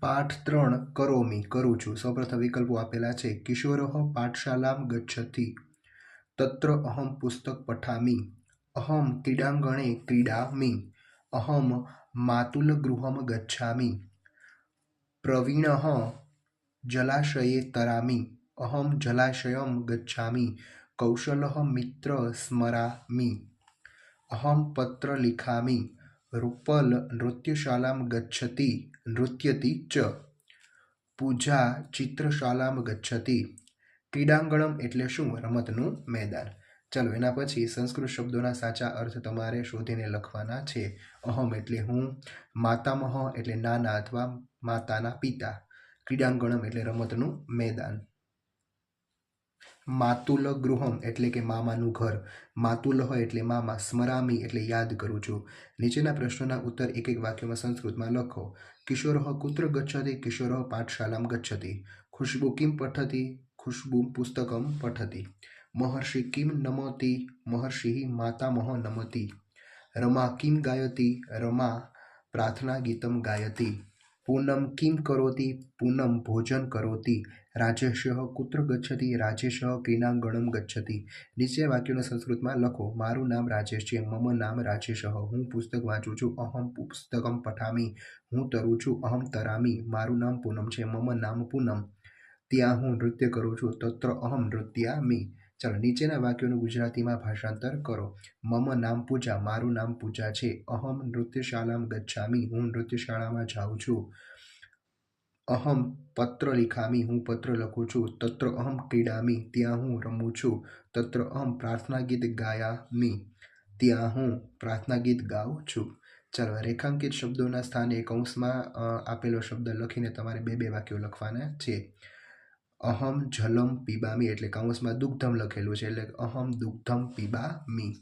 પાઠ ત્રણ કરોમી કરું છું. સૌપ્રથમ વિકલ્પો આપેલા છે. કિશોરઃ પાઠશાલામ ગચ્છતિ. તત્ર અહમ પુસ્તક પઠામી. અહમ ક્રીડાંગણે ક્રીડામી. અહમ માતુલગૃહમ ગચ્છામી. પ્રવીણ જલાશયે તરામી. અહમ જલાશયમ ગચ્છામી. કૌશલ મિત્ર સ્મરામી. અહમ પત્ર લિખામી. રૂપલ નૃત્યશાલામ ગચ્છતિ, નૃત્યતિ ચ. પૂજા ચિત્રશાલામ ગચ્છતિ. ક્રીડાંગણમ એટલે શું? રમતનું મેદાન. ચાલો, એના પછી સંસ્કૃત શબ્દોના સાચા અર્થ તમારે શોધીને લખવાના છે. અહમ એટલે હું, માતામહ એટલે નાના અથવા માતાના પિતા. ક્રીડાંગણમ એટલે રમતનું મેદાન. માતુલ ગૃહમ એટલે કે મામાનું ઘર. માતુલહ એટલે મામા. સ્મરામી એટલે યાદ કરું છું. નીચેના પ્રશ્નોના ઉત્તર એક એક વાક્યમાં સંસ્કૃતમાં લખો. કિશોર કુત્ર ગચ્છતિ, કિશોર પાઠશાલામ ગચ્છતિ. ખુશ્બુ કિમ પઠતી, ખુશ્બુ પુસ્તકમ પઠતી. મહર્ષિ કિમ નમતી, મહર્ષિ માતામહ નમતી. રમા કિમ ગાયતી, રમા પ્રાર્થના ગીતમ ગાયતી. પૂનમ કિમ કરોતી, પૂનમ ભોજન કરોતી, રાજેશ કુત્ર ગચ્છતિ, રાજેશ ક્રીડાંગણમ ગચ્છતિ. નીચે વાક્યોને સંસ્કૃતમાં લખો, મારું નામ રાજેશ છે, મમ નામ રાજેશ. હું પુસ્તક વાંચું છું, અહમ પુસ્તકમ પઠામી. હું તરું છું, અહમ તરામી. મારું નામ પૂનમ છે, મમ નામ પૂનમ. ત્યાં હું નૃત્ય કરું છું, તત્ર અહમ નૃત્યામી. ચાલો, નીચેના વાક્યોનું ગુજરાતીમાં ભાષાંતર કરો. મમ નામ પૂજા, મારું નામ પૂજા છે. અહમ નૃત્યશાળામ ગચ્છામી, હું નૃત્યશાળામાં જાઉં છું. અહમ પત્ર લિખામી, હું પત્ર લખું છું. તત્ર અહમ ક્રીડામી, ત્યાં હું રમું છું. તત્ર અહમ પ્રાર્થના ગીત ગાયામી, ત્યાં હું પ્રાર્થના ગીત ગાઉં છું. ચાલો, રેખાંકિત શબ્દોના સ્થાને કૌંસમાં આપેલો શબ્દ લખીને તમારે બે બે વાક્યો લખવાના છે. અહમ જલમ પીબામી એટલે કૌંસમાં દુગ્ધમ લખેલું છે એટલે અહમ દુગ્ધમ પીબામી.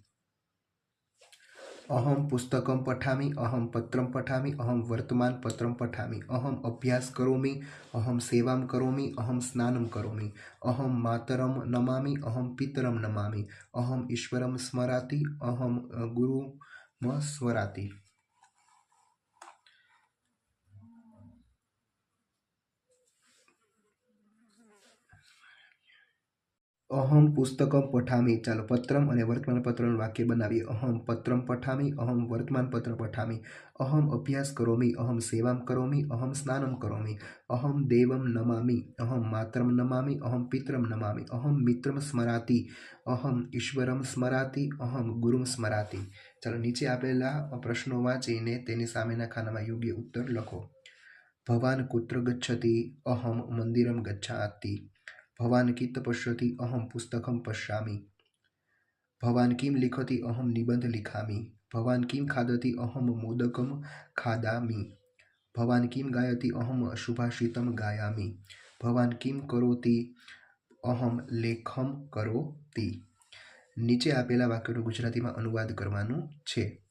અહમ પુસ્તકમ પઠામી, અહમ પત્રમ પઠામી, અહમ વર્તમાન પત્રમ પઠામી. અહમ અભ્યાસ કરોમી, અહમ સેવામ કરોમી, અહમ સ્નાનમ કરોમી. અહમ માતરમ નમામી, અહમ પિતરમ નમામી. અહમ ઈશ્વરમ સ્મરાતી, અહમ ગુરુમ સ્મરાતી. અહમ પુસ્તકમ પઠામી. ચાલો, પત્રમ અને વર્તમાનપત્રનું વાક્ય બનાવીએ. અહમ પત્રમ પઠામી, અહમ વર્તમાનપત્ર પઠામી. અહમ અભ્યાસ કરોમી, અહમ સેવામ કરોમી, અહમ સ્નાનમ કરોમી. અહમ દેવમ નમામી, અહમ માતરમ નમામી, અહમ પિત્રમ નમામી. અહમ મિત્રમ સ્મરાતી, અહમ ઈશ્વરમ સ્મરાતી, અહમ ગુરુમ સ્મરાતી. ચાલો, નીચે આપેલા પ્રશ્નો વાંચીને તેની સામેના ખાનામાં યોગ્ય ઉત્તર લખો. ભવાન કુત્ર ગચ્છતી, અહમ મંદિરમ ગચ્છાતી. ભવાન કિત પશ્યતિ અહમ પુસ્તકમ પશ્યામી। ભવાન કિમ લિખતી અહમ નિબંધ લિખામી। ભવાન કિમ ખાદતી અહમ મોદકમ ખાદામી। ભવાન કિમ ગાયતી અહમ શુભાષિતમ ગાયામી। ભવાન કિમ કરોતી અહમ લેખમ કરોતી। નીચે આપેલા વાક્યોનો ગુજરાતીમાં અનુવાદ કરવાનું છે।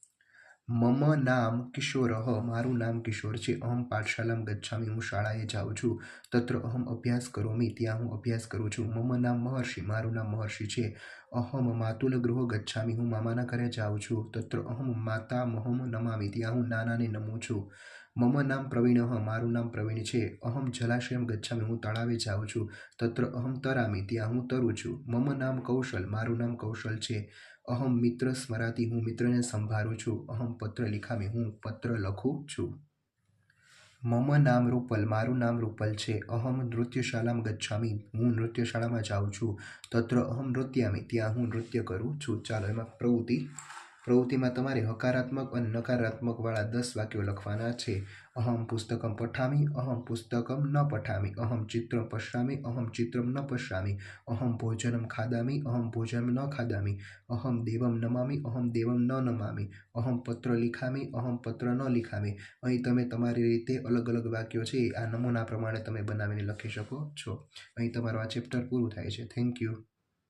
મમ નામ કિશોર મારું નામ કિશોર છે. અહમ પાઠશાલામ ગચ્છામી, હું શાળાએ જાઉં છું. તત્ર અહમ અભ્યાસ કરોમી ત્યાં હું અભ્યાસ કરું છું. મમ નામ મહર્ષિ, મારું નામ મહર્ષિ છે. અહમ માતુલ ગૃહ ગચ્છામી, હું મામાના ઘરે જાઉં છું. તત્ર અહમ માતા મહમ નમામી, ત્યાં હું નાનાને નમું છું. મમ નામ પ્રવીણ મારું નામ પ્રવીણ છે. અહમ જલાશયમ ગચ્છામી, હું તળાવે જાઉં છું. તત્ર અહમ તરામી, ત્યાં હું તરું છું. મમ નામ કૌશલ, મારું નામ કૌશલ છે. અહમ મિત્ર સ્મરાતી હું મિત્રને સંભાળું છું. અહમ પત્ર લિખામી હું પત્ર લખું છું. મમ નામ રૂપલ, મારું નામ રૂપલ છે. અહમ નૃત્યશાલામ ગચ્છામી, હું નૃત્યશાળામાં જાઉં છું. તત્ર અહમ નૃત્યામી, ત્યાં હું નૃત્ય કરું છું. ચાલો, એમાં પ્રવૃત્તિ પ્રવૃત્તિમાં તમારે હકારાત્મક અને નકારાત્મકવાળા દસ વાક્યો લખવાના છે. અહમ પુસ્તકમ પઠામી, અહમ પુસ્તકમ ન પઠામી, અહમ ચિત્રમ પશ્યામી, અહમ ચિત્રમ ન પશ્યામી, અહમ ભોજનમ ખાદામી, અહમ ભોજનમ ન ખાદામી, અહમ દેવમ નમામી, અહમ દેવમ ન નમામી, અહમ પત્ર લિખામી, અહમ પત્ર ન લિખામી. અહીં તમે તમારી રીતે અલગ અલગ વાક્યો છે, આ નમૂના પ્રમાણે તમે બનાવીને લખી શકો છો. અહીં તમારો આ ચેપ્ટર પૂરું થાય છે. Thank you.